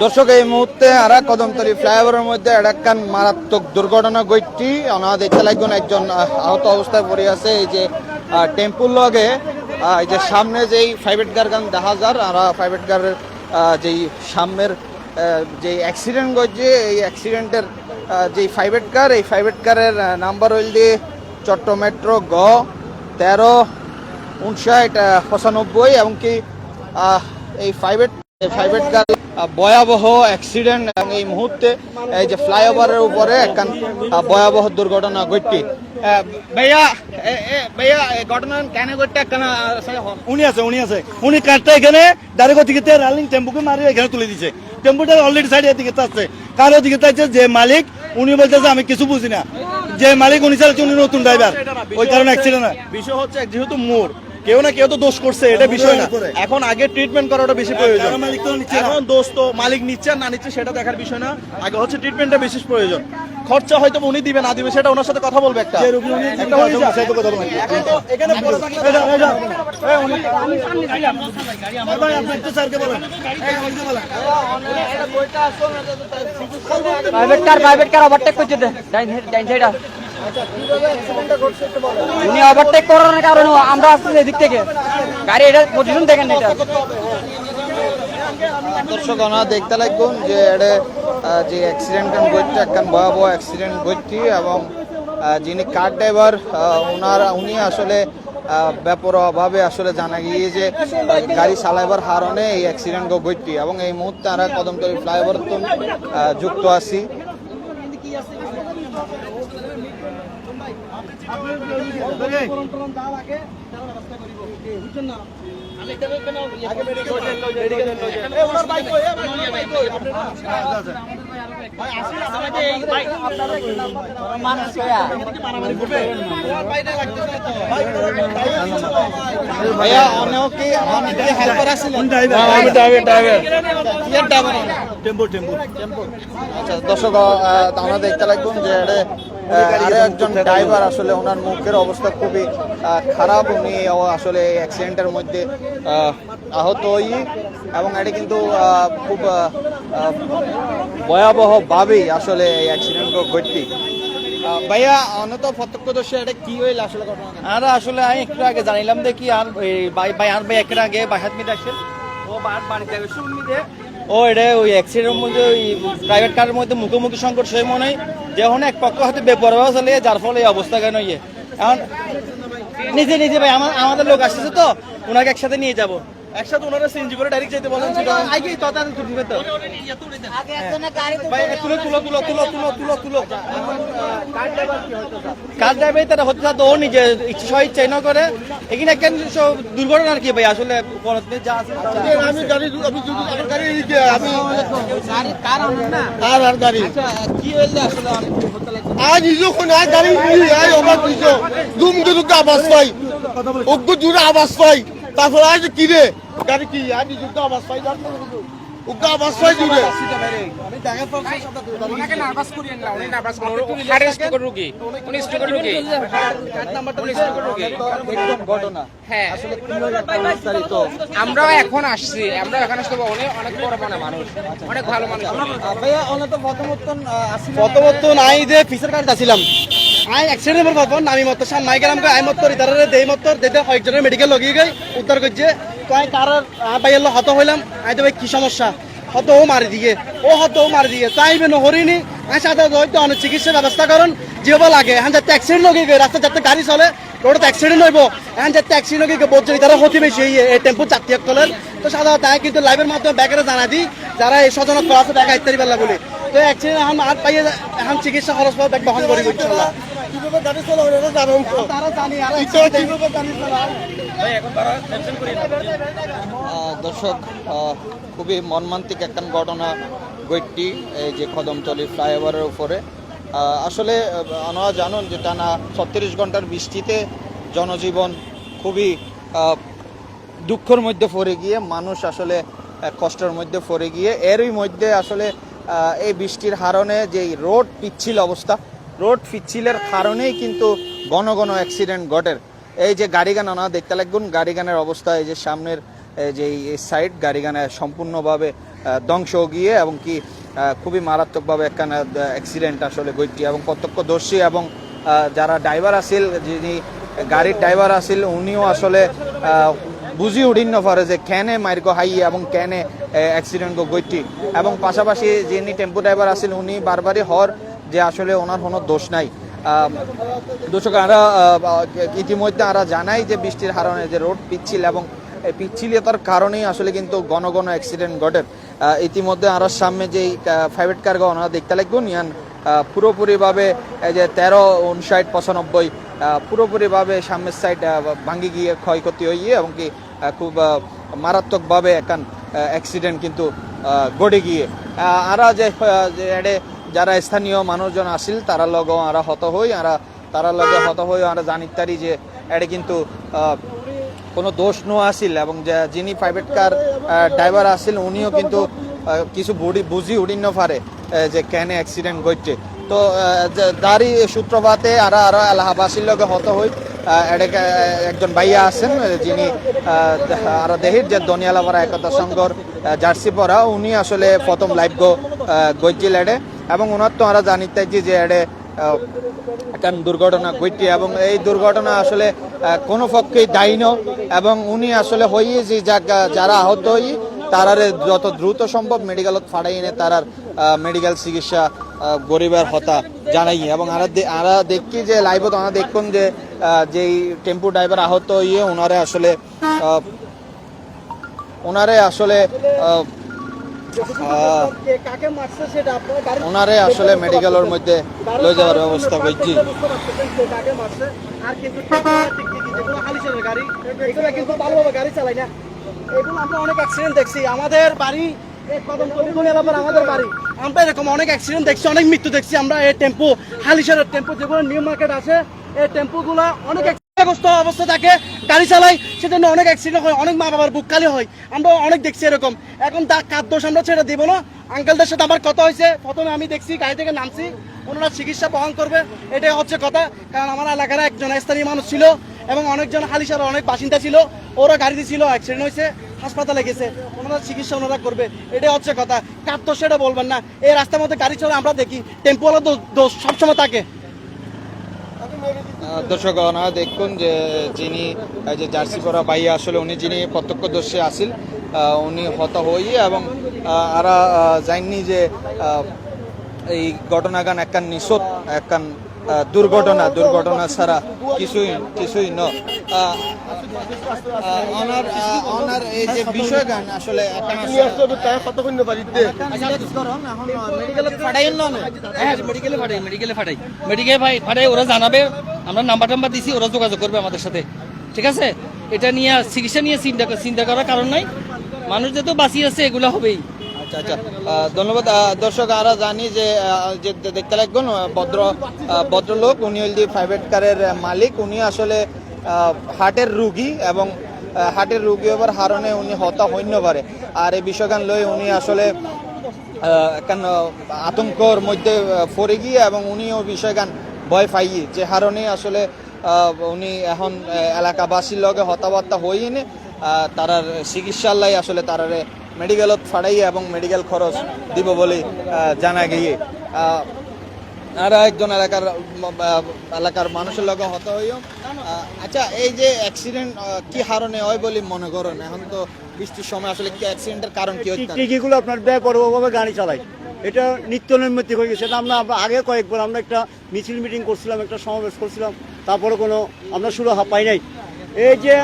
দর্শক এই মুহূর্তে আর কদমতলি ফ্লাইওভারের মধ্যে এটাকান মারাত্মক দুর্ঘটনা ওনারা দেখতে লাগবেন একজন আহ, আহত অবস্থায় পড়ে আছে। এই যে টেম্পুর লগে এই যে সামনে যেই প্রাইভেট কার গান দেখা যার আর প্রাইভেট কারের যেই সামনের যে অ্যাক্সিডেন্ট ঘটছে এই অ্যাক্সিডেন্টের যেই প্রাইভেট কার এই প্রাইভেট কারের নাম্বার হইল দিয়ে চট্ট মেট্রো গ তেরো উনষাট পঁচানব্বই এমনকি এই প্রাইভেট প্রাইভেট কার ভয়াবহ অ্যাক্সিডেন্ট এবং এই মুহূর্তে এই যে ফ্লাইওভারের উপরে একখান ভয়াবহ দুর্ঘটনা ঘটটি ভাইয়া এ- এ- ভাইয়া ঘটনা কেন ঘটতে একখান উনি আছে উনি আছে। উনি কারটা এখানে ডাইরেক্ট ওদিকে রানিং টেম্পুকে মারি এখানে তুলে দিছে। টেম্পুটা অলরেডি সাইড এদিকে আছে কার ওদিকে আছে? যে মালিক। উনি বলতেছে আমি কিছু বুঝি না। যে মালিক উনি চালাচ্ছে উনি নতুন ড্রাইভার ওই কারণে অ্যাক্সিডেন্ট হয়। বিষয় হচ্ছে যেহেতু মোর কেউ না কেউ তো দোষ করছে এটা বিষয় না। এখন আগে ট্রিটমেন্ট করাটা বেশি প্রয়োজন। মালিক তো নিচ্ছে না। এখন দোষ তো মালিক নিচ্ছে না নিচ্ছে সেটা দেখার বিষয় না। আগে হচ্ছে ট্রিটমেন্টটা বেশি প্রয়োজন। খরচা হয়তো উনি দিবে না দিবে সেটা ওনার সাথে কথা বলবে একটা। হয়ে। Private car private car overtake করছে ডাইন সাইড- ডাইন সাইডে উনি ওভারটেক করার কারণে আমরা আসছি এদিক থেকে। গাড়ি এটা পজিশন দেখেন এটা। দর্শক ওনারা দেখতে লাগবেন যে এটা যে অ্যাক্সিডেন্ট ঘটছে একখান ভয়াবহ অ্যাক্সিডেন্ট ঘটছে এবং যিনি কার ড্রাইভার ওনার উনি আসলে ব্যাপারভাবে আসলে জানা গিয়ে যে গাড়ি চালাইবার কারণে এই অ্যাক্সিডেন্ট ঘটছে এবং এই মুহূর্তে আমরা কদমতলি ফ্লাইওভার তো যুক্ত আছি। ভাইয়া অনেক কি অনেক হেল্পার আছিলেন? উনি driver driver driver tempo, tempo. আচ্ছা দর্শক আমরা দেখতে লাগবেন যে এটা, আহ, আরও একজন ড্রাইভার আসলে ওনার মুখের অবস্থা খুবই খারাপ। উনি ও আসলে অ্যাক্সিডেন্টের মধ্যে আহ, আহত হই। এবং এটা কিন্তু খুব ভয়াবহভাবেই আসলে এই অ্যাক্সিডেন্ট ঘটতি। ভাইয়া অনত প্রত্যক্ষদর্শী এটা কি হইল আসলে ঘটনা? আর আসলে আমি একটু আগে জানিলাম দেখি আর ভাই ভাই আর ভাই একটু আগে বাসাত মিতে আসছেন ও বার বাড়িতে ও, এটা ওই অ্যাক্সিডেন্টের মধ্যে ওই প্রাইভেট কারের মধ্যে মুখোমুখি সংকট সেই মনে হয় যে এখন এক পক্ষ হয়তো বেপরোয়া চালিয়ে যার ফলে এই অবস্থা কেন ইয়ে এখন নিজে নিজে ভাই আমাদের লোক আসতেছে তো ওনাকে একসাথে নিয়ে যাব। একসাথে ওনারা সিএনজি করে ডাইরেক্ট যেতে বলেন আগে তো তাদের তুলবে তো ভাই তুলো তুলো তুলো তুলো তুলো তুলো তুলো। কার ড্রাইভার তারা হতে তো ও নিজে ইচ্ছে সহ ইচ্ছাই না করে। এখানে একটা সব দুর্ঘটনা আর কি ভাই আসলে পরতে যা আছে আমি গাড়ি আমি যদি আমার গাড়ি এই যে আমি আর আর গাড়ি। কি হইল আসলে? হতে লাগবে আজ যখন আজ গাড়ি নিয়ে আয় অবাক দিছো দুম দুম আওয়াজ পাই। ওগো জুড়ে আওয়াজ পাই। তারপর আজ কি রে গাড়ি কি? আজ যুদ্ধ আওয়াজ পাই ওগো আওয়াজ পাই জুড়ে ঘটনা। হ্যাঁ আসলে কি হইল বিস্তারিত আমরাও এখন আসছি। আমরা এখন আসতে অনেক অনেক বড় মানে মানুষ। অনেক ভালো মানুষ। আসি প্রথমত নাই যে ফিসের গাড়িতে আসিলাম। আই অ্যাক্সিডেন্ট হবার পর নামি মত সান মাই গেলাম আই দেই মত দেতে কয়েকজনের মেডিকেল লগিয়ে গই, উদ্ধার করছে। কয় কার বাইয়াল হত হইলাম। আই তো ভাই, কি সমস্যা? হত ও দিয়ে, ও হত ও দিয়ে। তাই বেন হরিনি আই সাথে চিকিৎসা ব্যবস্থা করেন, যেবা লাগে। হ্যাঁ যাতে অ্যাক্সিডেন্ট লগিয়ে গই যাতে গাড়ি চলে রোডত অ্যাক্সিডেন্ট হইব। হ্যাঁ যাতে অ্যাক্সিডেন্ট লগিয়ে বোঝে তারা হতি এই টেম্পো জাতীয় কলের তো সাধারণত তাই কিন্তু লাইভের মাধ্যমে ব্যাগের জানা দিই, যারা এই করা আছে দেখা ইত্যাদি বেলা বলে। তো এখন আর পাইয়ে এখন চিকিৎসা খরচ পাওয়া ব্যাগ বহন করি কীভাবে গাড়ি চালাবো এটা জানেন তো। তারা জানি আর কীভাবে গাড়ি চালাবো দর্শক খুবই মর্মান্তিক একটা ঘটনা ঘটটি এই যে কদমতলি ফ্লাইওভারের উপরে। আসলে আপনারা জানুন যে টানা ছত্রিশ ঘণ্টার বৃষ্টিতে জনজীবন খুবই আহ, দুঃখের মধ্যে পড়ে গিয়ে মানুষ আসলে কষ্টের মধ্যে পড়ে গিয়ে এরই মধ্যে আসলে এই বৃষ্টির কারণে যেই রোড পিচ্ছিল অবস্থা রোড পিচ্ছিলের কারণেই কিন্তু ঘন ঘন অ্যাক্সিডেন্ট ঘটে। এই যে গাড়িগান আনা দেখতে লাগবেন, গাড়িগানের অবস্থা এই যে সামনের যে সাইড গাড়ি গানে সম্পূর্ণভাবে ধ্বংস গিয়ে এবং কি খুবই মারাত্মকভাবে একখান অ্যাক্সিডেন্ট আসলে গইটি এবং প্রত্যক্ষদর্শী এবং যারা ড্রাইভার আছিল, যিনি গাড়ির ড্রাইভার আছিল, উনিও আসলে বুঝি উঠিন নপারে যে কেনে মার্গ হাই এবং কেনে অ্যাক্সিডেন্ট গইটি এবং পাশাপাশি যিনি টেম্পো ড্রাইভার আছিল, উনি বারবারই হর যে আসলে ওনার কোনো দোষ নাই। দর্শক, আমরা ইতিমধ্যে আমরা জানাই যে বৃষ্টির কারণে যে রোড পিচ্ছিল এবং পিচ্ছিলতার কারণেই আসলে কিন্তু ঘন ঘন অ্যাক্সিডেন্ট ঘটে। ইতিমধ্যে আর সামনে যেই প্রাইভেট কার ওনারা দেখতে লাগবেন ইয়ান পুরোপুরিভাবে যে তেরো উনষাট পঁচানব্বই পুরোপুরিভাবে সামনের সাইড ভাঙ্গি গিয়ে ক্ষয়ক্ষতি হয়ে এবং কি খুব মারাত্মকভাবে একখান অ্যাক্সিডেন্ট কিন্তু ঘটে গিয়ে। আরা যে এডে যারা স্থানীয় মানুষজন আসিল, তারা লগ আরা হত হই, আরা তারা লগে হত হই, আরা জানিতারি যে এডে কিন্তু কোনো দোষ নো আসিল এবং যিনি প্রাইভেট কার ড্রাইভার আসিল, উনিও কিন্তু কিছু বুড়ি, বুঝি উড়িন পারে যে কেন অ্যাক্সিডেন্ট ঘটছে তো তারই সূত্রপাতে আরা, আরও এলাহাবাসীর লগে হত হই একজন ভাইয়া আছেন যিনি আর দেহির যে দনিয়ালাপাড়া একতা সংঘর জার্সি পরা, উনি আসলে প্রথম লাইভ গো গইছিল এডে। এবং ওনার তো আমরা জানিতে যে এডে আহ, একটা দুর্ঘটনা ঘটছে এবং এই দুর্ঘটনা আসলে কোনো পক্ষেই দায়ী নয় এবং উনি আসলে হইয়ে যে যা- যারা আহত হই তারারে যত দ্রুত সম্ভব মেডিকেলত ফাড়াই এনে তারার মেডিকেল চিকিৎসা গরিবের হতা জানাই। এবং আরা আরা দেখি যে লাইভত আমরা দেখুন যে যেই টেম্পু ড্রাইভার আহত হইয়ে ওনারে আসলে ওনারে আসলে ওনারে আসলে মেডিকেলের মধ্যে লয়ে যাওয়ার ব্যবস্থা করছি। আমাদের বাড়ি আমাদের বাড়ি। আমরা এরকম অনেক অ্যাক্সিডেন্ট দেখছি অনেক মৃত্যু দেখছি। আমরা এই টেম্পো হালিশের টেম্পো যেগুলো নিউ মার্কেট আছে এই টেম্পোগুলো অনেক অবস্থা অবস্থা থাকে। গাড়ি চালাই, সেজন্য অনেক অ্যাক্সিডেন্ট হয়, অনেক মা বাবার বুক খালি হয়। আমরা অনেক দেখছি এরকম। এখন তা কার দোষ আমরা ছেড়ে দিব না। আঙ্কেলদের সাথে আমার কথা হয়েছে। প্রথমে আমি দেখছি, গাড়ি থেকে নামছি। ওনারা চিকিৎসা বহন করবে। এটাই হচ্ছে কথা। কারণ আমার এলাকার একজন স্থানীয় মানুষ ছিল এবং অনেকজন হালিশার অনেক বাসিন্দা ছিল। ওরা গাড়িতে ছিল অ্যাক্সিডেন্ট হয়েছে, হাসপাতালে গেছে। ওনারা চিকিৎসা ওনারা করবে। এটাই হচ্ছে কথা। কার দোষ সেটা বলবেন না। এই রাস্তার মধ্যে গাড়ি চলে আমরা দেখি। টেম্পোওয়ালা দোষ সবসময় থাকে। দর্শক ওনারা দেখুন যে যিনি যে জার্সি পরা বাইয়া আসলে উনি যিনি প্রত্যক্ষদর্শী আসিল উনি হত হই এবং আরা জাননি যে এই ঘটনাগান একখান নিষোধ একখান দুর্ঘটনা দুর্ঘটনা ছাড়া কিছুই কিছুই ন আহ, আহ, ওনার ওনার এই যে বিষয়গান আসলে একখান আছে- হ্যাঁ মেডিকেলে ফাটাই মেডিকেলে ফাটাই মেডিকেলে ফাই ফাটাই ওরা জানাবে আমরা নাম্বার টাম্বার দিছি ওরা যোগাযোগ করবে আমাদের সাথে ঠিক আছে এটা নিয়ে চিকিৎসা নিয়ে চিন্তা চিন্তা করার কারণ নাই মানুষ যেহেতু বাঁচিয়ে আছে এগুলো হবেই আচ্ছা আচ্ছা। ধন্যবাদ। দর্শক আমরা জানি যে যে দেখতে লাগবেন ভদ্র ভদ্রলোক। উনি হল প্রাইভেট কারের মালিক। উনি আসলে হার্টের রুগী এবং হার্টের রুগী হবার হারণে উনি হতা হইন্য পারে আর এই বিষয়গান লই উনি আসলে একখান আতঙ্কর মধ্যে পড়ে গিয়ে এবং উনি ওই বিষয়গান ভয় পাই যে হারণে আসলে উনি এখন এলাকাবাসীর লগে হতাবার্তা হইনি তারার চিকিৎসালয় আসলে তারারে মেডিকেলত ফাড়াই এবং মেডিকেল খরচ দিব বলে জানা গিয়ে। আর একজন এলাকার এলাকার মানুষের লগে হত হইও। আচ্ছা এই যে অ্যাক্সিডেন্ট কি হারণে হয় বলে মনে করেন? এখন তো বৃষ্টির সময় আসলে কি অ্যাক্সিডেন্টের কারণ কি টিকিগুলো আপনার ব্যয় পরভাবে গাড়ি চালায়। এটা নিত্য নৈমিত্তিক হয়ে গেছে। এটা আমরা আগে কয়েকবার আমরা একটা মিছিল মিটিং করছিলাম, একটা সমাবেশ করছিলাম। তারপরে কোনো আমরা সুরাহা পাই নাই। এই যে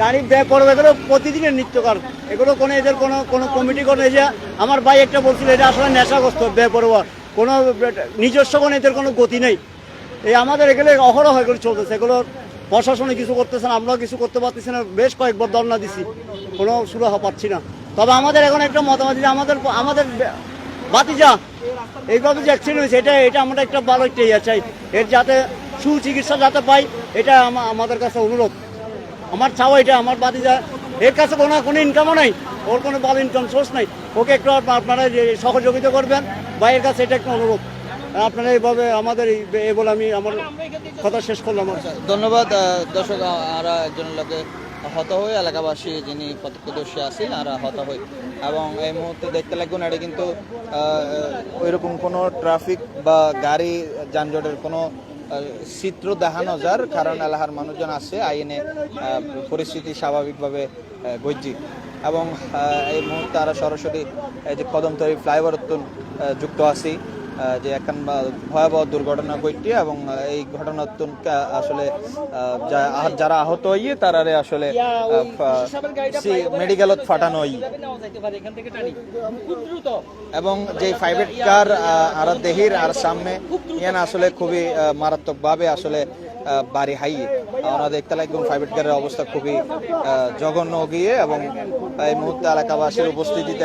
গাড়ি ব্যয় করব, এগুলো প্রতিদিনের নিত্যকার এগুলো কোনো এদের কোনো কোনো কমিটি কোনো যে আমার ভাই একটা বলছিল, এটা আসলে নেশাগ্রস্ত ব্যয় পরোয়া কোনো, নিজস্ব কোনো এদের কোনো গতি নেই। এই আমাদের এগুলো অহরহ এগুলো চলতেছে। এগুলো প্রশাসনে কিছু করতেছে না, আমরাও কিছু করতে পারতেছি না। বেশ কয়েকবার ধর্ণা দিছি। কোনো সুরাহা পাচ্ছি না। তবে আমাদের এখন একটা মতামত যে আমাদের আমাদের বাতিজা এইভাবে যে অ্যাক্সিডেন্ট হয়েছে, এটা এটা আমরা একটা ভালো একটা ইয়ে চাই। এর যাতে সুচিকিৎসা যাতে পাই, এটা আমাদের কাছে অনুরোধ। আমার চাওয়া এটা, আমার বাতিজা। এর কাছে কোনো কোনো ইনকামও নাই, ওর কোনো ভালো ইনকাম সোর্স নাই। ওকে একটু আপনারা সহযোগিতা করবেন বা এর কাছে এটা একটু অনুরোধ। আপনারা এইভাবে আমাদের এই বলে আমি আমার কথা শেষ করলাম ধন্যবাদ দর্শক আর একজন লগে হত হয়ে এলাকাবাসী যিনি প্রত্যক্ষদর্শী আছেন, আর হত হয়ে। এবং এই মুহূর্তে দেখতে লাগবেন এটা কিন্তু ওইরকম কোনো ট্রাফিক বা গাড়ি যানজটের কোনো চিত্র দেখানো যার কারণ এলাকার মানুষজন আছে, আইনে পরিস্থিতি স্বাভাবিকভাবে গজ্জি এবং এই মুহূর্তে তারা সরাসরি, এই যে কদমতলী ফ্লাইওভার যুক্ত আছি। যে এখন ভয়াবহ দুর্ঘটনা ঘটছে এবং এই ঘটনার আসলে যারা আহত হইয়ে তারারে আসলে মেডিকেলত ফাটানো হই এবং যে প্রাইভেট কার আর দেহির আর সামনে, ইয়ান আসলে খুবই মারাত্মক ভাবে আসলে বাড়ি হাই আমরা দেখতে লাগবেন প্রাইভেট কারের অবস্থা খুবই জঘন্য গিয়ে এবং এই মুহূর্তে এলাকাবাসীর উপস্থিতিতে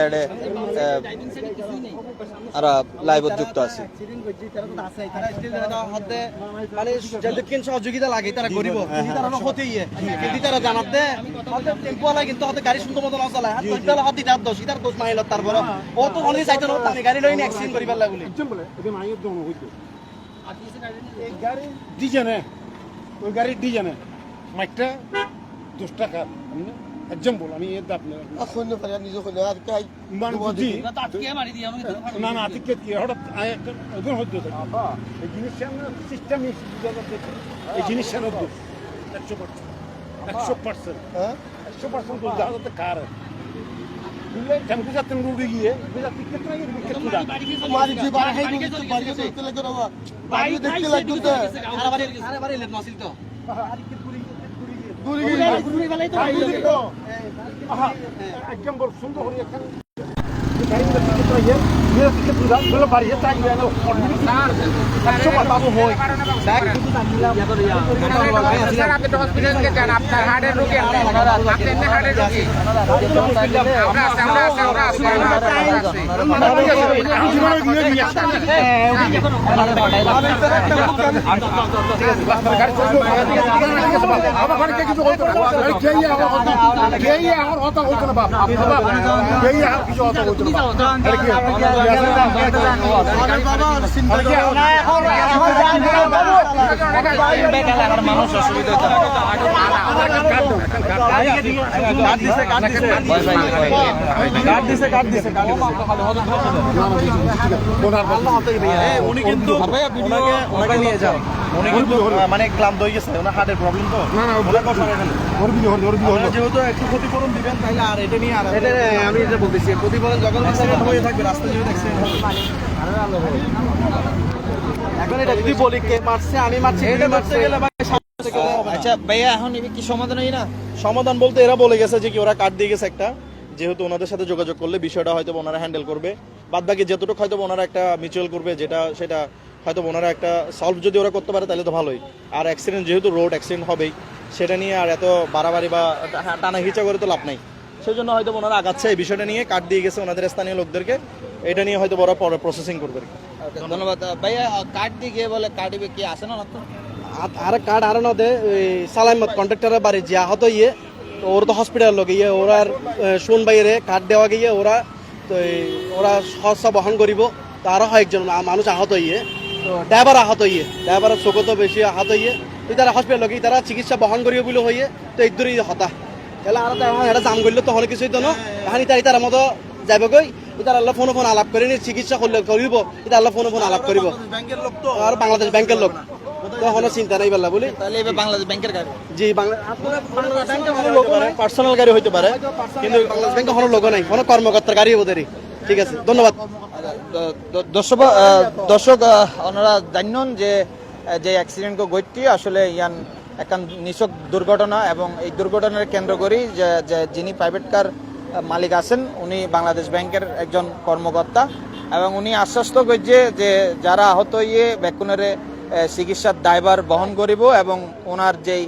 এডে আমরা লাইভ যুক্ত আছি। মানে যেদিন সহযোগিতা লাগে তারা করিব তারা হতে ইয়ে। কিন্তু তারা জানাত দে টেম্পো আলা কিন্তু হতে গাড়ি সুন্দর মতো নচলায়। হাত ধরতে হলে হাত দিতে দোষ ইতার দোষ মাইলত তারপর ও তো অনেক চাইতো না আমি গাড়ি লইনি অ্যাক্সিডেন্ট করিবার লাগলি ডিজানে ওই গাড়ির ডিজানে মাইকটা দশ টাকা এক্সাম্পল আমি এর দাপ মানে বুঝি আটকে মারি দিয়ে আমাকে না না আতিকে কি হঠাৎ ওজন হইতে থাকে এই জিনিসটা সিস্টেম এই একশো পার্সেন্ট একশো পার্সেন্ট একশো পার্সেন্ট তো যা যাতে কার রুড়ে গিয়ে যাতে কেটে লাগে কেটে দাম আরে বাড়ি বাড়ি লেট নছিল তো এক্সাম্পল সুন্দর করে এখানে গাড়ি টিকিট রয়ে গিয়ে টিকিট দাম বলে বাড়ি তাই গেল একশো বাবু হয় স্যার আপনি তো হসপিটালকে যান আপনার হার্টের রোগী আপনি আপনি এমনি হার্টের রোগী আমরা আছি আমরা আছি আমরা আছি আমরা আছি আমি জীবনে দিয়ে দিয়ে আমার বাড়িতে কিছু হইতো না কে কথা কে আমার কথা হইতো না বাপ আমার কিছু কথা মানে ক্লান্ত হয়ে গেছে ওনার হার্টের প্রবলেম তো যেহেতু একটু ক্ষতিপূরণ দিবেন তাহলে আর এটা নিয়ে আর আমি এটা বলতেছি ক্ষতিপূরণ যখন অ্যাক্সিডেন্ট থাকবে রাস্তা যদি অ্যাক্সিডেন্ট এখন এটা যদি বলি কে মারছে আমি মারছি এটা মারতে গেলে আচ্ছা ভাইয়া এখন কি সমাধান হয় না? সমাধান বলতে এরা বলে গেছে যে কি ওরা কার্ড দিয়ে গেছে একটা যেহেতু ওনাদের সাথে যোগাযোগ করলে বিষয়টা হয়তো ওনারা হ্যান্ডেল করবে। বাদ বাকি যতটুকু হয়তো ওনারা একটা মিউচুয়াল করবে যেটা সেটা হয়তো ওনারা একটা সলভ যদি ওরা করতে পারে তাহলে তো ভালোই। আর অ্যাক্সিডেন্ট যেহেতু রোড অ্যাক্সিডেন্ট হবেই সেটা নিয়ে আর এত বাড়াবাড়ি বা টানা হিচা করে তো লাভ নাই। সেই জন্য হয়তো ওনারা আগাচ্ছে এই বিষয়টা নিয়ে কার্ড দিয়ে গেছে ওনাদের স্থানীয় লোকদেরকে। এটা নিয়ে হয়তো ওরা পরে প্রসেসিং করবে আর কি। ধন্যবাদ। ভাইয়া কার্ড দিয়ে গিয়ে বলে কার্ড কি আসে না না তো? আর কার্ড আর না দে সালামত কন্ট্রাক্টরের বাড়ি যে আহত ইয়ে তো ওরা তো হসপিটাল লোক ইয়ে ওরা শুন বাইরে কার্ড দেওয়া গিয়ে ওরা তো এই ওরা সহসা বহন করিব তো আরও একজন মানুষ আহত ইয়ে তো ড্রাইভার আহত ইয়ে ড্রাইভারের চোখ তো বেশি আহত ইয়ে তো তারা হসপিটাল লোক তারা চিকিৎসা বহন করিব বলে হইয়ে তো এই দূরই হতা। তাহলে আর এখন এটা জাম করলে তো হলে কিছুই তো এখন ইতার ইতার মতো যাব গই ইতার আল্লাহ ফোন ফোন আলাপ করে চিকিৎসা করলে করিব ইতার আল্লাহ ফোন ফোন আলাপ করিব। ব্যাংকের লোক তো আর বাংলাদেশ ব্যাংকের লোক কোনো চিন্তা নাই বেলা বলি। তাহলে এবার বাংলাদেশ ব্যাংকের গাড়ি। জি বাংলা পার্সোনাল গাড়ি হইতে পারে কিন্তু বাংলাদেশ ব্যাংকে কোনো লোক নাই। কোনো কর্মকর্তার গাড়ি ওদেরই ঠিক আছে ধন্যবাদ। দর্শক দর্শক ওনারা জানেন যে যে অ্যাক্সিডেন্ট ঘটটি আসলে ইয়ান একান নিছক দুর্ঘটনা এবং এই দুর্ঘটনার কেন্দ্র করি যে যিনি প্রাইভেট কার মালিক আছেন, উনি বাংলাদেশ ব্যাংকের একজন কর্মকর্তা এবং উনি আশ্বস্ত করছে যে, যারা আহত হয়ে বেকুনেরে চিকিৎসার দায়ভার বহন করিব এবং ওনার যেই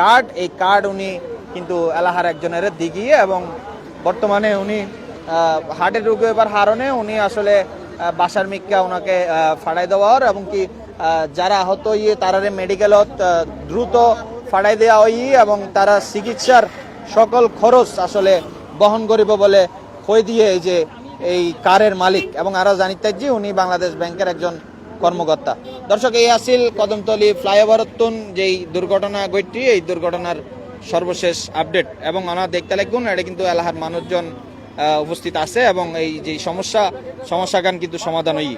কার্ড এই কার্ড উনি কিন্তু এলাহার একজনের দিগিয়ে এবং বর্তমানে উনি হার্টের রোগে এবার হারণে উনি আসলে বাসার মিক্কা ওনাকে ফাড়াই দেওয়ার এবং কি যারা আহত ইয়ে তারারে মেডিকেলত দ্রুত ফাড়াই দেওয়া হই এবং তারা চিকিৎসার সকল খরচ আসলে বহন করিব বলে কই দিয়ে এই যে এই কারের মালিক এবং আরও জানিতে যে উনি বাংলাদেশ ব্যাংকের একজন কর্মকর্তা। দর্শক, এই আসিল কদমতলি ফ্লাইওভার যেই দুর্ঘটনা ঘটটি এই দুর্ঘটনার সর্বশেষ আপডেট। এবং ওনারা দেখতে লাগুন এটা কিন্তু এলাহার মানুষজন উপস্থিত আছে এবং এই যে সমস্যা সমস্যাগান কিন্তু সমাধান হই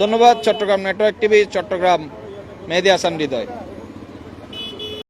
ধন্যবাদ চট্টগ্রাম নেটওয়ার্ক টিভি চট্টগ্রাম মেহেদি হাসান হৃদয়।